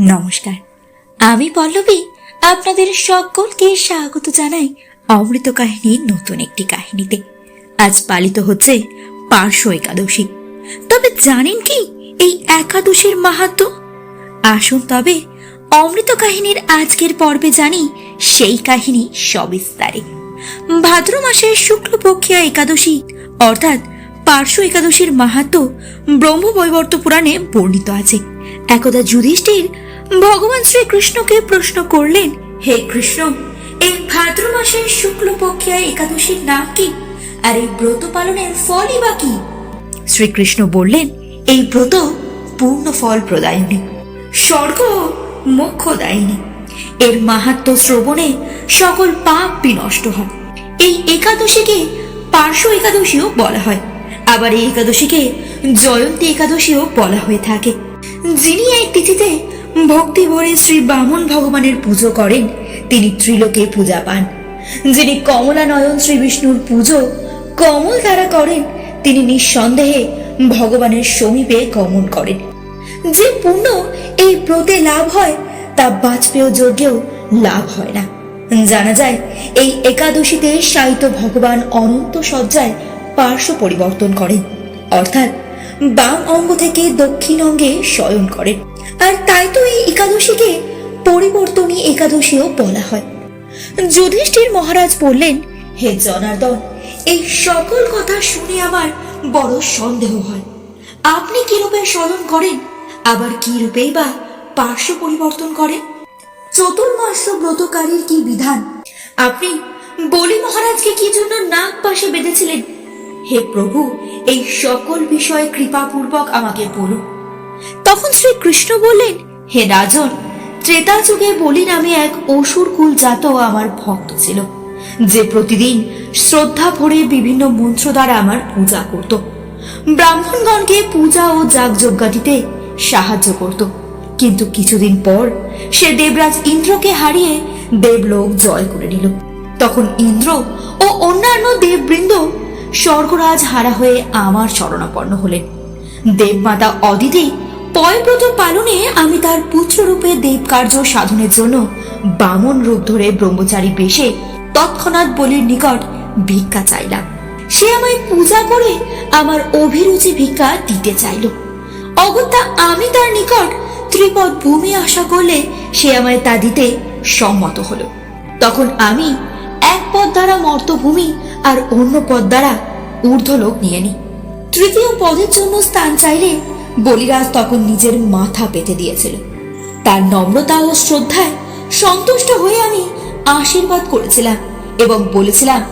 নমস্কার। আমি পল্লবী, আপনাদের সকলকে স্বাগত জানাই অমৃত কাহিনীর নতুন একটি কাহিনীতে। আজ পালিত হচ্ছে পার্শ্ব একাদশী। তবে জানেন কি এই একাদশীর মাহাত্ম? আসুন তবে অমৃত কাহিনীর আজকের পর্বে জানি সেই কাহিনী সবিস্তারে। ভাদ্র মাসের শুক্লপক্ষিয়া একাদশী, অর্থাৎ পার্শ্ব একাদশীর মাহাত্ম ব্রহ্মবৈবর্ত পুরাণে বর্ণিত আছে। একদা যুধিষ্ঠির ভগবান শ্রীকৃষ্ণকে প্রশ্ন করলেন, হে কৃষ্ণ, এই ভাদ্র মাসের শুক্লপক্ষিয়া একাদশীর নাম কি? আর এই ব্রত পালনের ফলই বা কি? শ্রীকৃষ্ণ বললেন, এই ব্রত পূর্ণ ফল প্রদায়নী, স্বর্গ মোক্ষ মোক্ষদায়িনী এর মাহাত্ম শ্রবণে সকল পাপ বিনষ্ট হয়। এই একাদশীকে পার্শ্ব একাদশীও বলা হয়। আবার এই একাদশীকে জয়ন্তী একাদশীও বলা হয়ে থাকে। যিনি এই তিথিতে ভক্তি ভরে শ্রী বামন ভগবানের পুজো করেন। তিনি ত্রিলোকে পূজা পান। যিনি কমলা নয়ন শ্রী বিষ্ণুর পুজো কমল দ্বারা করেন, তিনি নিঃসন্দেহে ভগবানের সমীপে গমন করেন। যে পুণ্য এই ব্রতে লাভ হয়, তা বাজপেয় যজ্ঞেও লাভ হয় না। জানা যায়, এই একাদশীতে সাহিত্য ভগবান অনন্ত সজ্জায় পার্শ্ব পরিবর্তন করেন। অর্থাৎ বাম অঙ্গ থেকে দক্ষিণ অঙ্গে শয়ন করেন। আর তাই তো এই একাদশীকে পরিবর্তনী একাদশীও বলা হয়। যুধিষ্ঠির মহারাজ বললেন, হে জনার্দন, এই সকল কথা শুনে আমার বড় সন্দেহ হয়। আপনি কি রূপে স্মরণ করেন? আবার কি রূপেই বা পার্শ্ব পরিবর্তন করেন? চতুর্মাস্য ব্রতকারীর কি বিধান? আপনি বলি মহারাজকে কি জন্য নাক পাশে বেঁধেছিলেন? হে প্রভু, এই সকল বিষয়ে কৃপাপূর্বক আমাকে বলুন। তখন শ্রী কৃষ্ণ বললেন, হে রাজন, ত্রেতা যুগে বলি নামে এক অসুর কুল জাত আমার ভক্ত ছিল, যে প্রতিদিন শ্রদ্ধা ভরে বিভিন্ন মন্ত্র দ্বারা আমার পূজা করত। ব্রাহ্মণগণকে পূজা ও যাগযজ্ঞাটিতে সাহায্য করত। কিন্তু কিছুদিন পর সে দেবরাজ ইন্দ্রকে হারিয়ে দেবলোক জয় করে নিল। তখন ইন্দ্র ও অন্যান্য দেববৃন্দ স্বর্গরাজ হারা হয়ে আমার শরণাপন্ন হলেন। দেবমাতা অদিতি পয়ব্রত পালনে আমি তার পুত্ররূপে দেবকার্য সাধনের জন্য বামন রূপ ধরে ব্রহ্মচারী বেশে তৎক্ষণাৎ বলির নিকট ভিক্ষা চাইলাম। সে আমায় পূজা করে আমার অভিরুচি ভিক্ষা দিতে চাইল। অগত্যা আমি তার নিকট ত্রিপদ ভূমি আশা করলে সে আমায় তা দিতে সম্মত হলো। তখন আমি এক পদ দ্বারা মর্তভূমি আর অন্য পদ দ্বারা ঊর্ধ্বলোক নিয়ে নিই তৃতীয় পদের জন্য স্থান চাইলে বলিরাজ তখন নিজের মাথা পেতে দিয়েছিল। তার নম্রতা ও শ্রদ্ধায় সন্তুষ্ট হয়ে আমি আশীর্বাদ করেছিলাম এবং বলেছিলাম,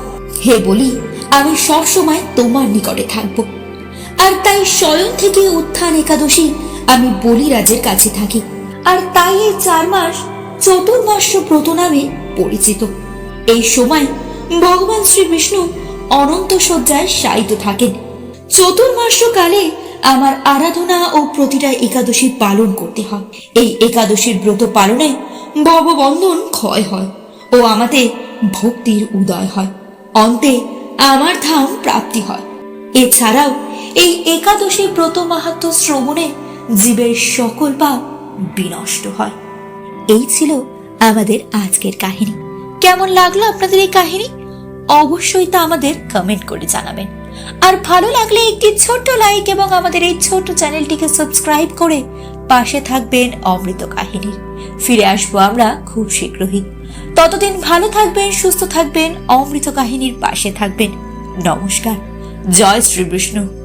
হে বলি, আমি সবসময় তোমার নিকটে থাকব। আর তাই স্বয়ং থেকে উত্থান একাদশী আমি বলিরাজের কাছে থাকি। আর তাই এই চার মাস চতুর্মাস্য ব্রত নামে পরিচিত। এই সময় ভগবান শ্রী বিষ্ণু অনন্ত শয্যায় শায়িত থাকেন। চতুর্মাস্য কালে আমার আরাধনা ও প্রতিটা একাদশী পালন করতে হয়। এই একাদশীর ব্রত পালনে ভববন্ধন ক্ষয় হয় ও আমাদের ভক্তির উদয় হয়। অন্তে আমার ধাম প্রাপ্তি হয়। এছাড়াও এই একাদশী ব্রত মাহাত্ম শ্রবণে জীবের সকল পাপ বিনষ্ট হয়। এই ছিল আমাদের আজকের কাহিনী। কেমন লাগল আপনাদের এই কাহিনী? অবশ্যই তা আমাদের কমেন্ট করে জানাবেন। আর ভালো লাগলে একটি ছোট্ট লাইক এবং আমাদের এই ছোট্ট চ্যানেলটিকে সাবস্ক্রাইব করে পাশে থাকবেন অমৃত কাহিনীর। ফিরে আসব আমরা খুব শীঘ্রই। ততদিন ভালো থাকবেন, সুস্থ থাকবেন, অমৃত কাহিনীর পাশে থাকবেন। নমস্কার। জয় শ্রীবিষ্ণু। বিষ্ণু